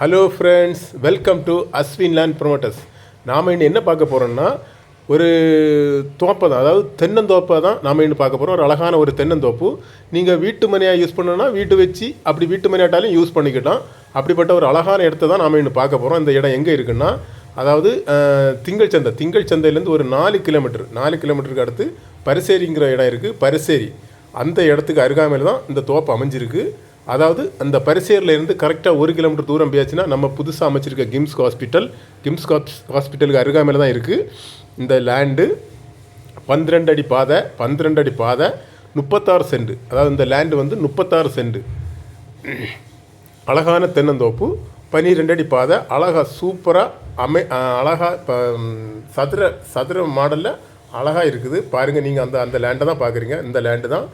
Hello friends welcome to Ashwin land promoters நாம் இன்னும் என்ன பார்க்க போகிறோம்னா ஒரு தோப்பை தான் அதாவது தென்னந்தோப்பை தான் நாம் இன்னும் பார்க்க போகிறோம் ஒரு அழகான ஒரு தென்னந்தோப்பு. நீங்கள் வீட்டு மனையாக யூஸ் பண்ணணும்னா வீட்டு வச்சு அப்படி வீட்டு மனையாட்டாலும் யூஸ் பண்ணிக்கிட்டோம் அப்படிப்பட்ட ஒரு அழகான இடத்த தான் நாம் இன்னும் பார்க்க போகிறோம் இந்த இடம் எங்கே இருக்குன்னா அதாவது திங்கள் சந்தை. திங்கள் சந்தையிலேருந்து ஒரு நாலு கிலோமீட்டர் நாலு கிலோமீட்டருக்கு அடுத்து பரிசேரிங்கிற இடம் இருக்குது பரிசேரி. அந்த இடத்துக்கு அருகாமையில் தான் இந்த தோப்பு அமைஞ்சிருக்கு. அதாவது அந்த பரிசேரிலேருந்து கரெக்டாக ஒரு கிலோமீட்டர் தூரம் போயாச்சுன்னா நம்ம புதுசாக அமைச்சிருக்க கிம்ஸ் ஹாஸ்பிட்டல் கிம்ஸ் ஹாஸ்- ஹாஸ்பிட்டலுக்கு அருகாமையில் தான் இருக்குது இந்த லேண்டு பன்னிரெண்டு அடி பாதை பன்னிரெண்டு அடி பாதை முப்பத்தாறு சென்ட். அதாவது இந்த லேண்டு வந்து முப்பத்தாறு சென்ட். அழகான தென்னந்தோப்பு பன்னிரெண்டு அடி பாதை அழகாக சூப்பராக அமை அழகாக இப்போ சதுர சதுர மாடலில் அழகாக இருக்குது. பாருங்கள் நீங்கள் அந்த அந்த லேண்டை தான் பார்க்குறீங்க இந்த லேண்டு தான்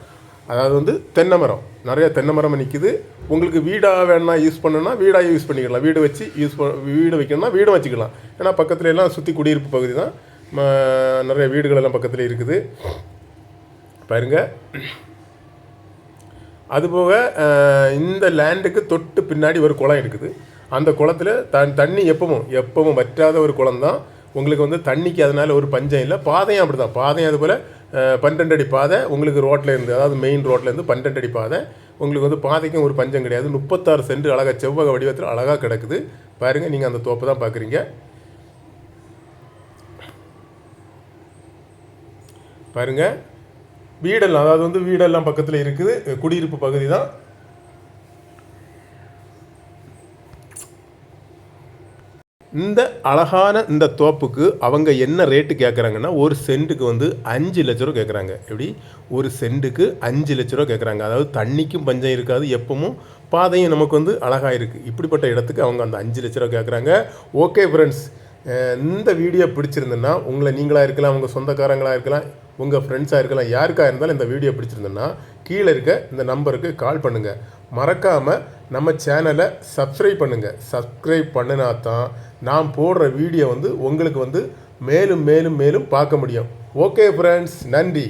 அதாவது வந்து தென்னை மரம் நிறைய தென்னை மரம் நிற்கிது உங்களுக்கு வீடாக வேணா யூஸ் பண்ணுன்னா வீடாக யூஸ் பண்ணிக்கலாம். வீடு வச்சு யூஸ் பண்ண வீடு வைக்கணும்னா வீடும் வச்சுக்கலாம். ஏன்னா பக்கத்துல எல்லாம் சுற்றி குடியிருப்பு பகுதி தான். நிறைய வீடுகள் எல்லாம் பக்கத்தில் இருக்குது. பாருங்கள் அதுபோக இந்த லேண்டுக்கு தொட்டு பின்னாடி ஒரு குளம் இருக்குது. அந்த குளத்துல தண் தண்ணி எப்பவும் எப்பவும் வற்றாத ஒரு குளம் தான். உங்களுக்கு வந்து தண்ணிக்கு அதனால ஒரு பஞ்சம் இல்லை. பாதையும் அப்படி தான் பாதையும் அதுபோல் பன்னெண்டு அடி பாதை உங்களுக்கு ரோட்டில் இருந்து அதாவது மெயின் ரோட்லேருந்து பன்னெண்டு அடி பாதை. உங்களுக்கு வந்து பாதைக்கும் ஒரு பஞ்சம் கிடையாது. முப்பத்தாறு சென்ட் அழகாக செவ்வக வடிவத்தில் அழகாக கிடக்குது. பாருங்கள் நீங்கள் அந்த தோப்பை தான் பார்க்குறீங்க பாருங்கள் வீடெல்லாம் அதாவது வந்து வீடெல்லாம் பக்கத்தில் இருக்குது. குடியிருப்பு பகுதி தான். இந்த அழகான இந்த தோப்புக்கு அவங்க என்ன ரேட்டு கேட்குறாங்கன்னா ஒரு சென்ட்டுக்கு வந்து அஞ்சு லட்ச ரூபா கேட்குறாங்க எப்படி? ஒரு சென்ட்டுக்கு அஞ்சு லட்ச ரூபா கேட்குறாங்க அதாவது தண்ணிக்கும் பஞ்சம் இருக்காது எப்பவும் பாதையும் நமக்கு வந்து அழகாக இருக்குது இப்படிப்பட்ட இடத்துக்கு அவங்க அந்த அஞ்சு லட்ச ரூபா கேட்குறாங்க ஓகே ஃப்ரெண்ட்ஸ் இந்த வீடியோ பிடிச்சிருந்துன்னா உங்களை நீங்களாக இருக்கலாம் உங்கள் சொந்தக்காரங்களாக இருக்கலாம் உங்கள் ஃப்ரெண்ட்ஸாக இருக்கலாம் யாருக்காக இருந்தாலும் இந்த வீடியோ பிடிச்சிருந்துன்னா கீழே இருக்க இந்த நம்பருக்கு கால் பண்ணுங்கள் மறக்காமல் நம்ம சேனலை சப்ஸ்கிரைப் பண்ணுங்கள் சப்ஸ்கிரைப் பண்ணினா தான் நான் போடுற வீடியோ வந்து உங்களுக்கு வந்து மேலும் மேலும் மேலும் பார்க்க முடியும். ஓகே ஃப்ரெண்ட்ஸ் நன்றி.